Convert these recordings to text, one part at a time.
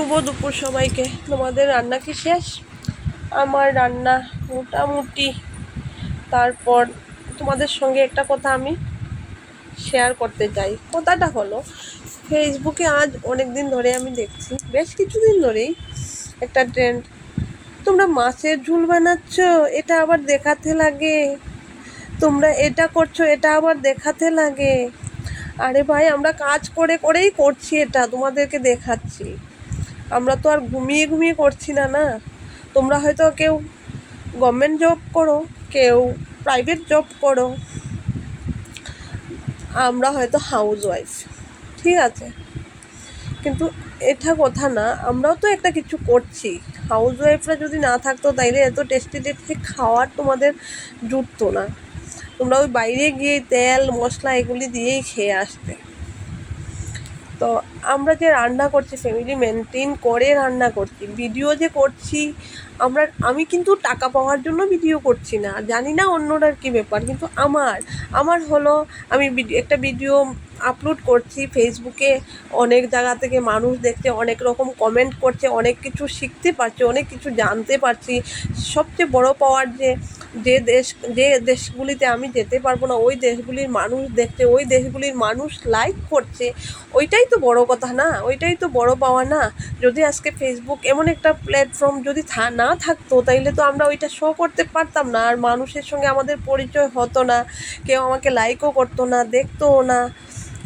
শুভ দুপুর সবাইকে। তোমাদের রান্না কি শেষ? আমার রান্না মোটামুটি। তারপর তোমাদের সঙ্গে একটা কথা আমি শেয়ার করতে চাই। কথাটা হলো ফেসবুকে আজ অনেক দিন ধরে আমি দেখছি, বেশ কিছুদিন ধরেই একটা ট্রেন্ড তোমরা মাছের ঝুল বানাচ্ছ, এটা আবার দেখাতে লাগে। তোমরা এটা করছ, এটা আবার দেখাতে লাগে। আরে ভাই, আমরা কাজ করে করেই করছি এটা, তোমাদেরকে দেখাচ্ছি। আমরা তো আর ঘুমিয়ে ঘুমিয়ে করছি না না? তোমরা হয়তো কেউ গভর্নমেন্ট জব করো, কেউ প্রাইভেট জব করো। আমরা হয়তো হাউস ওয়াইফ ঠিক আছে? কিন্তু এটা কথা না, আমরাও তো একটা কিছু করছি। হাউস ওয়াইফরা যদি না থাকতো, তাইলে এত টেস্টি টেস্টি খাওয়ার তোমাদের জুটতো না। তোমরা ওই বাইরে গিয়ে তেল, মশলা এগুলি দিয়েই খেয়ে আসতে। তো আমরা যে রান্না করছি ফ্যামিলি মেনটেন করে রান্না করছি ভিডিও যে করছি, আমরা, আমি কিন্তু টাকা পাওয়ার জন্য ভিডিও করছি না। জানি না অন্যরার কী ব্যাপার, কিন্তু আমার আমার হলো, আমি একটা ভিডিও আপলোড করছি ফেসবুকে অনেক জায়গা থেকে মানুষ দেখছে, অনেক রকম কমেন্ট করছে, অনেক কিছু শিখতে পারছে, অনেক কিছু জানতে পারছি। সবচেয়ে বড় পাওয়ার যে যে দেশ, যে দেশগুলিতে আমি যেতে পারব না, ওই দেশগুলির মানুষ দেখছে ওই দেশগুলির মানুষ লাইক করছে, ওইটাই তো বড় কথা না, ওইটাই তো বড় পাওয়া না। যদি আজকে ফেসবুক এমন একটা প্ল্যাটফর্ম যদি না থাকতো, তাইলে তো আমরা ওইটা শো করতে পারতাম না। আর মানুষের সঙ্গে আমাদের পরিচয় হতো না, কেউ আমাকে লাইকও করতো না দেখতোও না।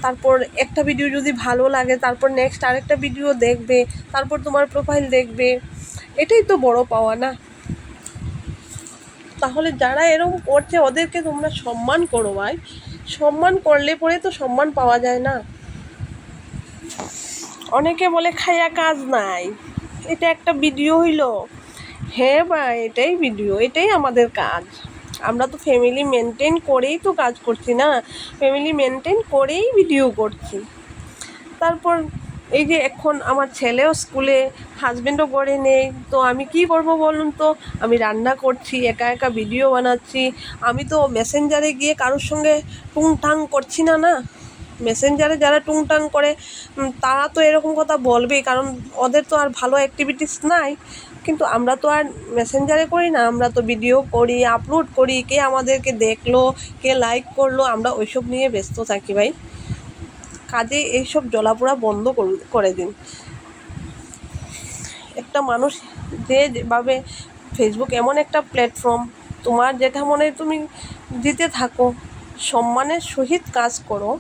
তারপর একটা ভিডিও যদি ভালো লাগে, তারপর নেক্সট আরেকটা ভিডিও দেখবে, তারপর তোমার প্রোফাইল দেখবে। এটাই তো বড় পাওয়া না। তাহলে যারা এরকম করছে, ওদেরকে তোমরা সম্মান করো ভাই। সম্মান করলে পরে তো সম্মান পাওয়া যায় না। অনেকে বলে খাইয়া কাজ নাই। এটা একটা ভিডিও হইল। হ্যাঁ ভাই, এটাই ভিডিও এটাই আমাদের কাজ। আমরা তো ফ্যামিলি মেনটেন করেই তো কাজ করছি না। ফ্যামিলি মেনটেন করেই ভিডিও করছি। তারপর এই যে এখন আমার ছেলেও স্কুলে হাজবেন্ডও করে নেই, তো আমি কি করব বলুন তো? আমি রান্না করছি, একা একা ভিডিও বানাচ্ছি, আমি তো মেসেঞ্জারে গিয়ে কারোর সঙ্গে টুংটাং করছি না না? মেসেঞ্জারে যারা টুংটাং করে তারা তো এরকম কথা বলবেই, কারণ ওদের তো আর ভালো অ্যাক্টিভিটিস নাই। কিন্তু আমরা তো আর মেসেঞ্জারে করি না, আমরা তো ভিডিও করি আপলোড করি, কে আমাদেরকে দেখল, কে লাইক করল, আমরা ওইসব নিয়ে ব্যস্ত থাকি ভাই। কাজে এইসব জ্বলাপোড়া বন্ধ করে দিন। একটা মানুষ যে যেভাবে ফেসবুক এমন একটা প্ল্যাটফর্ম তোমার যেটা মনে তুমি দিতে থাকো, সম্মানের সহিত কাজ করো।